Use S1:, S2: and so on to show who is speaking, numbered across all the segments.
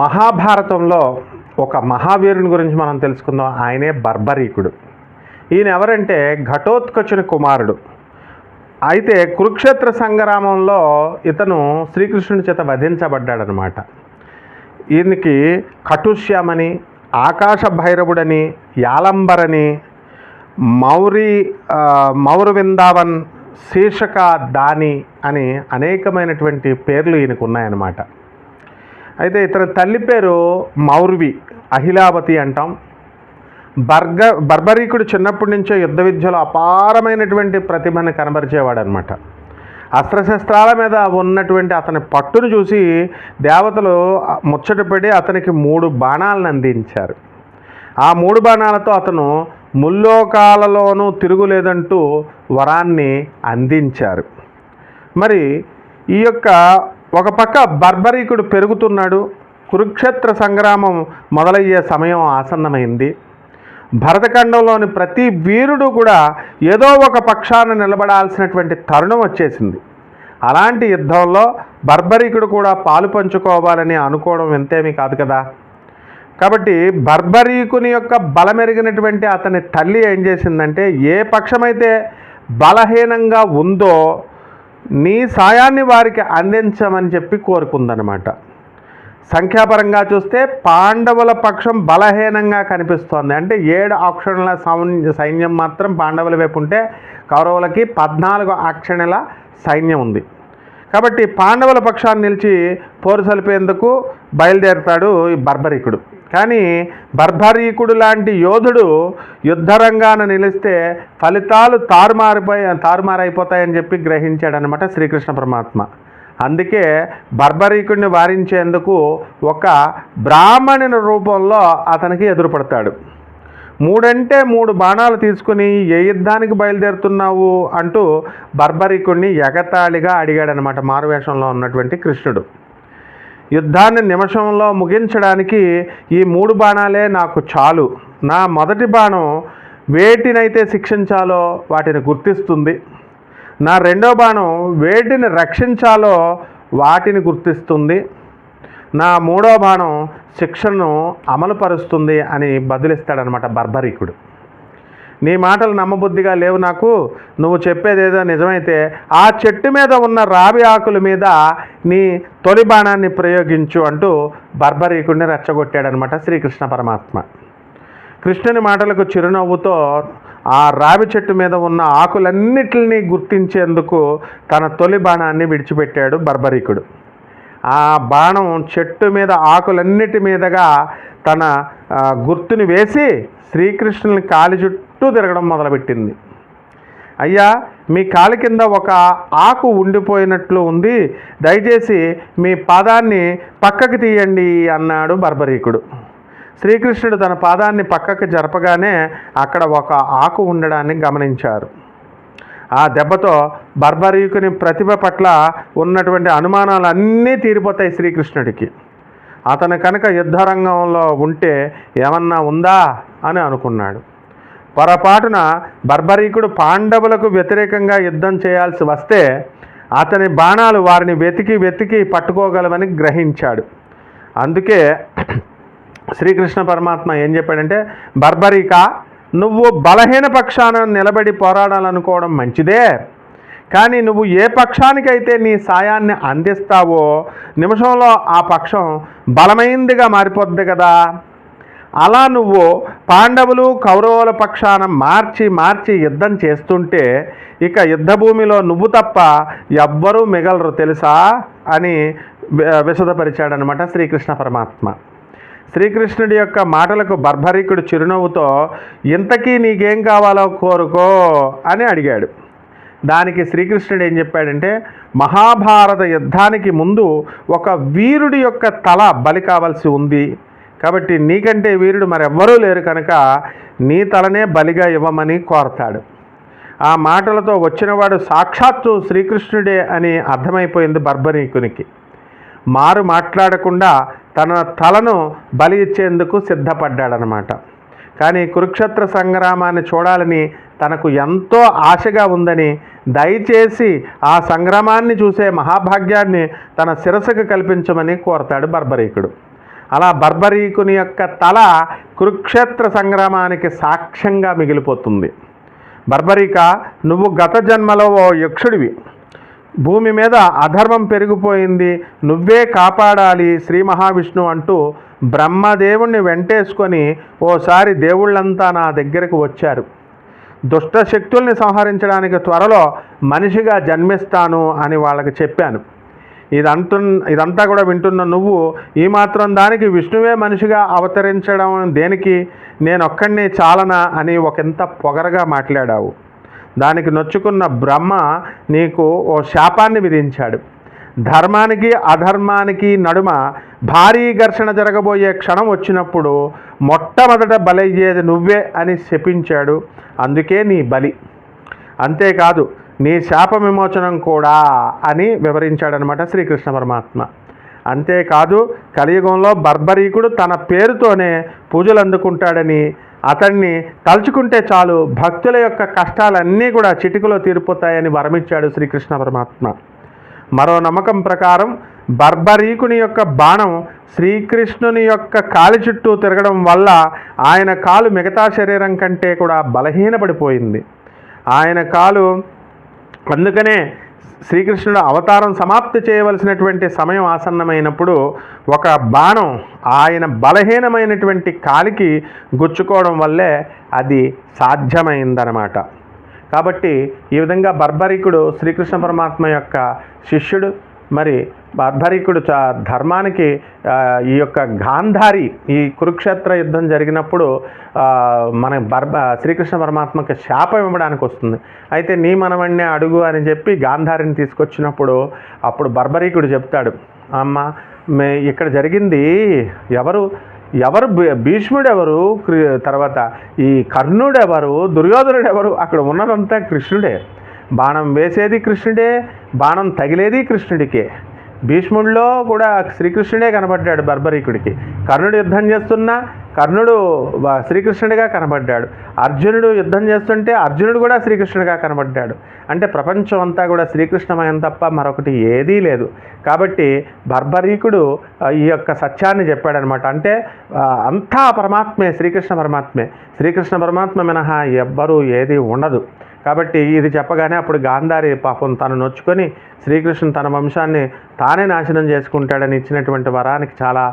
S1: మహాభారతంలో ఒక మహావీరుని గురించి మనం తెలుసుకుందాం. ఆయనే బర్బరీకుడు. ఈయన ఎవరంటే ఘటోత్కచుని కుమారుడు. అయితే కురుక్షేత్ర సంగ్రామంలో ఇతను శ్రీకృష్ణుని చేత వధించబడ్డాడనమాట. ఈయనకి కటుష్యమని ఆకాశ భైరవుడని యాలంబరని మౌరి మౌరు విందావన్ శీర్షక దాని అని అనేకమైనటువంటి పేర్లు ఈయనకు ఉన్నాయన్నమాట. అయితే ఇతని తల్లి పేరు మౌర్వి అహిలావతి అంటాం. బర్గ బర్బరీకుడు చిన్నప్పటి నుంచే యుద్ధ విద్యలో అపారమైనటువంటి ప్రతిభను కనబరిచేవాడు అనమాట అస్త్రశస్త్రాల మీద ఉన్నటువంటి అతని పట్టును చూసి దేవతలు ముచ్చటపడి అతనికి మూడు బాణాలను అందించారు. ఆ మూడు బాణాలతో అతను ముల్లోకాలలోనూ తిరుగులేదంటూ వరాన్ని అందించారు. మరి ఈ యొక్క ఒక పక్క బర్బరీకుడు పెరుగుతున్నాడు కురుక్షేత్ర సంగ్రామం మొదలయ్యే సమయం ఆసన్నమైంది. భరతఖండంలోని ప్రతి వీరుడు కూడా ఏదో ఒక పక్షాన నిలబడాల్సినటువంటి తరుణం వచ్చేసింది. అలాంటి యుద్ధంలో బర్బరీకుడు కూడా పాలు పంచుకోవాలని అనుకోవడం ఎంతేమీ కాదు కదా. కాబట్టి బర్బరీకుని యొక్క బలమెరిగినటువంటి అతని తల్లి ఏం చేసిందంటే ఏ పక్షమైతే బలహీనంగా ఉందో నీ సాయాన్ని వారికి అందించమని చెప్పి కోరుకుందనమాట సంఖ్యాపరంగా చూస్తే పాండవుల పక్షం బలహీనంగా కనిపిస్తోంది. అంటే ఏడు ఆక్షణల సౌన్- సైన్యం మాత్రం పాండవుల వైపు ఉంటే కౌరవులకి పద్నాలుగు ఆక్షణల సైన్యం ఉంది. కాబట్టి పాండవుల పక్షాన్ని నిలిచి పోరు సలిపేందుకు బయలుదేరుతాడు ఈ బర్బరికుడు. కానీ బర్బరీకుడు లాంటి యోధుడు యుద్ధరంగాన నిలిస్తే ఫలితాలు తారుమారిపోయి తారుమారైపోతాయని చెప్పి గ్రహించాడనమాట శ్రీకృష్ణ పరమాత్మ. అందుకే బర్బరీకుడిని వారించేందుకు ఒక బ్రాహ్మణుని రూపంలో అతనికి ఎదురుపడతాడు. మూడంటే మూడు బాణాలు తీసుకుని ఏ యుద్ధానికి బయలుదేరుతున్నావు అంటూ బర్బరీకుడిని ఎగతాళిగా అడిగాడనమాట మారువేషంలో ఉన్నటువంటి కృష్ణుడు. యుద్ధాన్ని నిమిషంలో ముగించడానికి ఈ మూడు బాణాలే నాకు చాలు. నా మొదటి బాణం వేటినైతే శిక్షించాలో వాటిని గుర్తిస్తుంది. నా రెండో బాణం వేటిని రక్షించాలో వాటిని గుర్తిస్తుంది. నా మూడో బాణం శిక్షను అమలుపరుస్తుంది అని బదిలిస్తాడనమాట బర్బరీకుడు. నీ మాటలు నమ్మబుద్ధిగా లేవు నాకు. నువ్వు చెప్పేదేదో నిజమైతే ఆ చెట్టు మీద ఉన్న రావి ఆకుల మీద నీ తొలి బాణాన్ని ప్రయోగించు అంటూ బర్బరీకుడిని రెచ్చగొట్టాడనమాట శ్రీకృష్ణ పరమాత్మ. కృష్ణుని మాటలకు చిరునవ్వుతో ఆ రావి చెట్టు మీద ఉన్న ఆకులన్నిటిని గుర్తించేందుకు తన తొలి బాణాన్ని విడిచిపెట్టాడు బర్బరీకుడు. ఆ బాణం చెట్టు మీద ఆకులన్నిటి మీదగా తన గుర్తుని వేసి శ్రీకృష్ణుని కాలి చుట్టూ చుట్టూ తిరగడం మొదలుపెట్టింది. అయ్యా మీ కాలి కింద ఒక ఆకు ఉండిపోయినట్లు ఉంది. దయచేసి మీ పాదాన్ని పక్కకి తీయండి అన్నాడు బర్బరీకుడు. శ్రీకృష్ణుడు తన పాదాన్ని పక్కకి జరపగానే అక్కడ ఒక ఆకు ఉండడాన్ని గమనించారు. ఆ దెబ్బతో బర్బరీకుని ప్రతిభ పట్ల ఉన్నటువంటి అనుమానాలు అన్నీ తీరిపోతాయి శ్రీకృష్ణుడికి. అతను కనుక యుద్ధరంగంలో ఉంటే ఏమన్నా ఉందా అని అనుకున్నాడు. పొరపాటున బర్బరీకుడు పాండవులకు వ్యతిరేకంగా యుద్ధం చేయాల్సి వస్తే అతని బాణాలు వారిని వెతికి వెతికి పట్టుకోగలవని గ్రహించాడు. అందుకే శ్రీకృష్ణ పరమాత్మ ఏం చెప్పాడంటే బర్బరిక నువ్వు బలహీన పక్షాన నిలబడి పోరాడాలనుకోవడం మంచిదే. కానీ నువ్వు ఏ పక్షానికైతే నీ సాయాన్ని అందిస్తావో నిమిషంలో ఆ పక్షం బలమైందిగా మారిపోద్ది కదా. అలా నువ్వు పాండవులు కౌరవుల పక్షాన మార్చి మార్చి యుద్ధం చేస్తుంటే ఇక యుద్ధభూమిలో నువ్వు తప్ప ఎవ్వరూ మిగలరు తెలుసా? అని విశదపరిచాడనమాట శ్రీకృష్ణ పరమాత్మ. శ్రీకృష్ణుడి యొక్క మాటలకు బర్భరికుడు చిరునవ్వుతో ఇంతకీ నీకేం కావాలో కోరుకో అని అడిగాడు. దానికి శ్రీకృష్ణుడు ఏం చెప్పాడంటే మహాభారత యుద్ధానికి ముందు ఒక వీరుడి యొక్క తల బలి కావాల్సి ఉంది. కాబట్టి నీకంటే వీరుడు మరెవ్వరూ లేరు కనుక నీ తలనే బలిగా ఇవ్వమని కోరతాడు. ఆ మాటలతో వచ్చినవాడు సాక్షాత్తు శ్రీకృష్ణుడే అని అర్థమైపోయింది బర్బరీకునికి. మారు మాట్లాడకుండా తన తలను బలి ఇచ్చేందుకు సిద్ధపడ్డాడనమాట. కానీ కురుక్షేత్ర సంగ్రామాన్ని చూడాలని తనకు ఎంతో ఆశగా ఉందని దయచేసి ఆ సంగ్రామాన్ని చూసే మహాభాగ్యాన్ని తన శిరస్సుకు కల్పించమని కోరతాడు బర్బరీకుడు. అలా బర్బరీకుని యొక్క తల కురుక్షేత్ర సంగ్రామానికి సాక్ష్యంగా మిగిలిపోతుంది. బర్బరిక నువ్వు గత జన్మలో ఓ యక్షుడివి. భూమి మీద అధర్మం పెరిగిపోయింది. నువ్వే కాపాడాలి శ్రీ మహావిష్ణు అంటూ బ్రహ్మదేవుణ్ణి వెంటేసుకొని ఓసారి దేవుళ్ళంతా నా దగ్గరకు వచ్చారు. దుష్ట శక్తుల్ని సంహరించడానికి త్వరలో మనిషిగా జన్మిస్తాను అని వాళ్ళకి చెప్పాను. ఇదంటు ఇదంతా కూడా వింటున్న నువ్వు ఈ మాత్రం దానికి విష్ణువే మనిషిగా అవతరించడం దేనికి? నేనొక్కడినే చాలనా అని ఒకంత పొగరగా మాట్లాడావు. దానికి నొచ్చుకున్న బ్రహ్మ నీకు ఓ శాపాన్ని విధించాడు. ధర్మానికి అధర్మానికి నడుమ భారీ ఘర్షణ జరగబోయే క్షణం వచ్చినప్పుడు మొట్టమొదట బలయ్యేది నువ్వే అని శపించాడు. అందుకే నీ బలి. అంతేకాదు నీ శాప విమోచనం కూడా అని వివరించాడనమాట శ్రీకృష్ణ పరమాత్మ. అంతేకాదు కలియుగంలో బర్బరీకుడు తన పేరుతోనే పూజలు అందుకుంటాడని అతన్ని తలుచుకుంటే చాలు భక్తుల యొక్క కష్టాలన్నీ కూడా చిటికలో తీరిపోతాయని వరమిచ్చాడు శ్రీకృష్ణ పరమాత్మ. మరో నమ్మకం ప్రకారం బర్బరీకుని యొక్క బాణం శ్రీకృష్ణుని యొక్క కాలి చుట్టూ తిరగడం వల్ల ఆయన కాలు మిగతా శరీరం కంటే కూడా బలహీనపడిపోయింది. ఆయన కాలు అందుకనే శ్రీకృష్ణుడు అవతారం సమాప్తి చేయవలసినటువంటి సమయం ఆసన్నమైనప్పుడు ఒక బాణం ఆయన బలహీనమైనటువంటి కాలికి గుచ్చుకోవడం వల్లే అది సాధ్యమైందనమాట కాబట్టి ఈ విధంగా బర్బరికుడు శ్రీకృష్ణ పరమాత్మ యొక్క శిష్యుడు మరి బర్బరికుడు చ ధర్మానికి ఈ యొక్క గాంధారి ఈ కురుక్షేత్ర యుద్ధం జరిగినప్పుడు మన బర్బ శ్రీకృష్ణ పరమాత్మకి శాపం ఇవ్వడానికి వస్తుంది. అయితే నీ మనవణ్ణి అడుగు అని చెప్పి గాంధారిని తీసుకొచ్చినప్పుడు అప్పుడు బర్బరీకుడు చెప్తాడు అమ్మ మే ఇక్కడ జరిగింది ఎవరు ఎవరు భీ- భీష్ముడు ఎవరు తర్వాత ఈ కర్ణుడు ఎవరు దుర్యోధనుడు ఎవరు అక్కడ ఉన్నదంతా కృష్ణుడే. బాణం వేసేది కృష్ణుడే బాణం తగిలేది కృష్ణుడికే. భీష్ముడిలో కూడా శ్రీకృష్ణుడే కనబడ్డాడు బర్బరీకుడికి. కర్ణుడు యుద్ధం చేస్తున్నా కర్ణుడు శ్రీకృష్ణుడిగా కనబడ్డాడు. అర్జునుడు యుద్ధం చేస్తుంటే అర్జునుడు కూడా శ్రీకృష్ణుడిగా కనబడ్డాడు. అంటే ప్రపంచం అంతా కూడా శ్రీకృష్ణమయం తప్ప మరొకటి ఏదీ లేదు. కాబట్టి బర్బరీకుడు ఈ యొక్క సత్యాన్ని చెప్పాడనమాట. అంటే అంతా పరమాత్మే శ్రీకృష్ణ పరమాత్మే. శ్రీకృష్ణ పరమాత్మ మినహా ఎవ్వరూ ఏది ఉండదు. కాబట్టి ఇది చెప్పగానే అప్పుడు గాంధారి పాపం తను నొచ్చుకొని శ్రీకృష్ణుడు తన వంశాన్ని తానే నాశనం చేసుకుంటాడని ఇచ్చినటువంటి వరానికి చాలా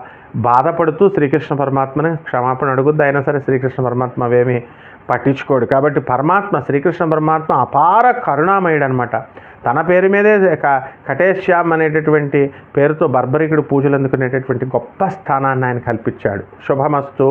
S1: బాధపడుతూ శ్రీకృష్ణ పరమాత్మని క్షమాపణ అడుగుద్ది. అయినా సరే శ్రీకృష్ణ పరమాత్మ అవేమీ పట్టించుకోడు. కాబట్టి పరమాత్మ శ్రీకృష్ణ పరమాత్మ అపార కరుణామయుడు అనమాట తన పేరు మీదే కటేశ్యామ్ అనేటటువంటి పేరుతో బర్బరికుడు పూజలు అందుకునేటటువంటి గొప్ప స్థానాన్ని ఆయన కల్పించాడు. శుభమస్తు.